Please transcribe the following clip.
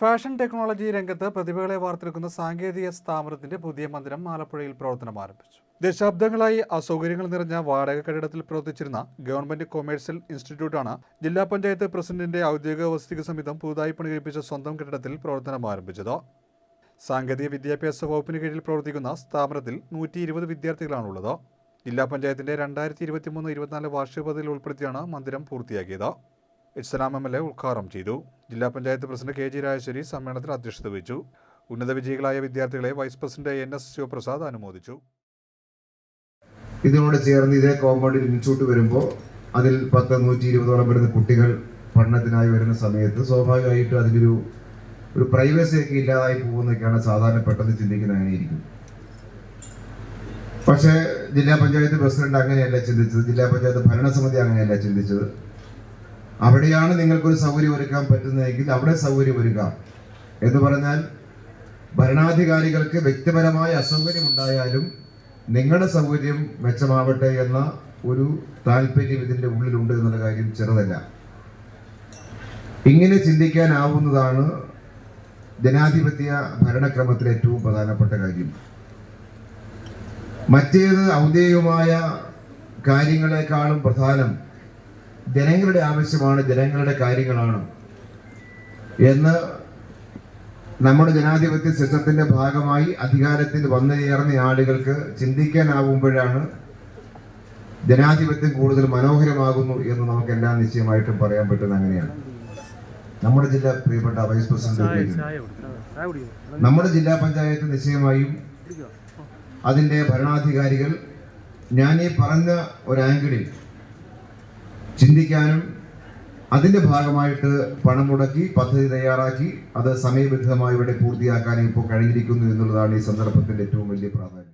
Fashion technology രംഗത്ത് പ്രതിഭകളെ വാർത്തെടുക്കുന്ന സാങ്കേതിക സ്ഥാപനത്തിന്റെ പുതിയ മന്ദിരം ആലപ്പുഴയിൽ പ്രവർത്തനം ആരംഭിച്ചു. ദശാബ്ദങ്ങളായി അസൗകര്യങ്ങൾ നിറഞ്ഞ വാടക കെട്ടിടത്തിൽ പ്രവർത്തിച്ചിരുന്ന ഗവൺമെന്റ് കൊമേഴ്സ്യൽ ഇൻസ്റ്റിറ്റ്യൂട്ടാണ് ജില്ലാ പഞ്ചായത്ത് പ്രസിഡന്റിന്റെ ഔദ്യോഗിക വസതിക്ക് സമീപം പുതുതായി പണികഴിപ്പിച്ച സ്വന്തം കെട്ടിടത്തിൽ പ്രവർത്തനം ആരംഭിച്ചത്. സാങ്കേതിക വിദ്യാഭ്യാസ വകുപ്പിന് കീഴിൽ പ്രവർത്തിക്കുന്ന സ്ഥാപനത്തിൽ നൂറ്റി ഇരുപത് വിദ്യാർത്ഥികളാണുള്ളത്. ജില്ലാ പഞ്ചായത്തിന്റെ രണ്ടായിരത്തി ഇരുപത്തിമൂന്ന് ഇരുപത്തിനാല് വാർഷിക പദ്ധതിയിൽ ഉൾപ്പെടുത്തിയാണ് മന്ദിരം പൂർത്തിയാക്കിയത്. ഇസ്ലാം എം എൽ എ ഉദ്ഘാടനം ചെയ്തു. ജില്ലാ panchayat president K G Rajeshwari സമ്മേളനത്തിൽ അധ്യക്ഷത വഹിച്ചു. ഉന്നത വിജയികളായ വിദ്യാർത്ഥികളെ vice president N S Sivaprasad അനുമോദിച്ചു. ഇതിനോട് ചേർന്ന് ഇതേ കോമ്പൗണ്ടിൽ ഇൻസ്റ്റിറ്റ്യൂട്ട് വരുമ്പോൾ അതിൽ പത്ത് നൂറ്റി ഇരുപതോളം വരുന്ന കുട്ടികൾ പഠനത്തിനായി വരുന്ന സമയത്ത് സ്വാഭാവികമായിട്ടും അതിലൊരു ഒരു പ്രൈവസി ഒക്കെ ഇല്ലാതായി പോകുന്നൊക്കെയാണ് സാധാരണ പെട്ടെന്ന് ചിന്തിക്കുന്നത് അങ്ങനെയിരിക്കും. പക്ഷേ ജില്ലാ പഞ്ചായത്ത് പ്രസിഡന്റ് അങ്ങനെയല്ല ചിന്തിച്ചത്. ജില്ലാ പഞ്ചായത്ത് ഭരണസമിതി അങ്ങനെയല്ല ചിന്തിച്ചത്. അവിടെയാണ് നിങ്ങൾക്കൊരു സൗകര്യം ഒരുക്കാൻ പറ്റുന്നതെങ്കിൽ അവിടെ സൗകര്യം ഒരുക്കാം. എന്ന് പറഞ്ഞാൽ ഭരണാധികാരികൾക്ക് വ്യക്തിപരമായ അസൗകര്യം ഉണ്ടായാലും നിങ്ങളുടെ സൗകര്യം മെച്ചമാവട്ടെ എന്ന ഒരു താല്പര്യം ഇതിന്റെ ഉള്ളിലുണ്ട് എന്നുള്ള കാര്യം ചെറുതല്ല. ഇങ്ങനെ ചിന്തിക്കാനാവുന്നതാണ് ജനാധിപത്യ ഭരണക്രമത്തിലെ ഏറ്റവും പ്രധാനപ്പെട്ട കാര്യം. മറ്റേത് ഔദ്യോഗികമായ കാര്യങ്ങളെക്കാളും പ്രധാനം ജനങ്ങളുടെ ആവശ്യമാണ് ജനങ്ങളുടെ കാര്യങ്ങളാണ്. എന്ന് നമ്മുടെ ജനാധിപത്യ സിസ്റ്റത്തിന്റെ ഭാഗമായി അധികാരത്തിൽ വന്നു ചേർന്ന ആളുകൾക്ക് ചിന്തിക്കാനാവുമ്പോഴാണ് ജനാധിപത്യം കൂടുതൽ മനോഹരമാകുന്നു എന്ന് നമുക്ക് എല്ലാ നിശ്ചയമായിട്ടും പറയാൻ പറ്റുന്ന അങ്ങനെയാണ്. നമ്മുടെ ജില്ലാ പ്രിയപ്പെട്ട വൈസ് പ്രസിഡന്റ് നമ്മുടെ ജില്ലാ പഞ്ചായത്ത് നിശ്ചയമായും അതിന്റെ ഭരണാധികാരികൾ ഞാൻ ഈ പറഞ്ഞ ഒരു ആംഗിളിൽ ചിന്തിക്കാനും അതിന്റെ ഭാഗമായിട്ട് പണം മുടക്കി പദ്ധതി തയ്യാറാക്കി അത് സമയബന്ധിതമായി ഇവിടെ പൂർത്തിയാക്കാനും ഇപ്പോൾ കഴിഞ്ഞിരിക്കുന്നു എന്നുള്ളതാണ് ഈ സന്ദർഭത്തിന്റെ ഏറ്റവും വലിയ പ്രാധാന്യം.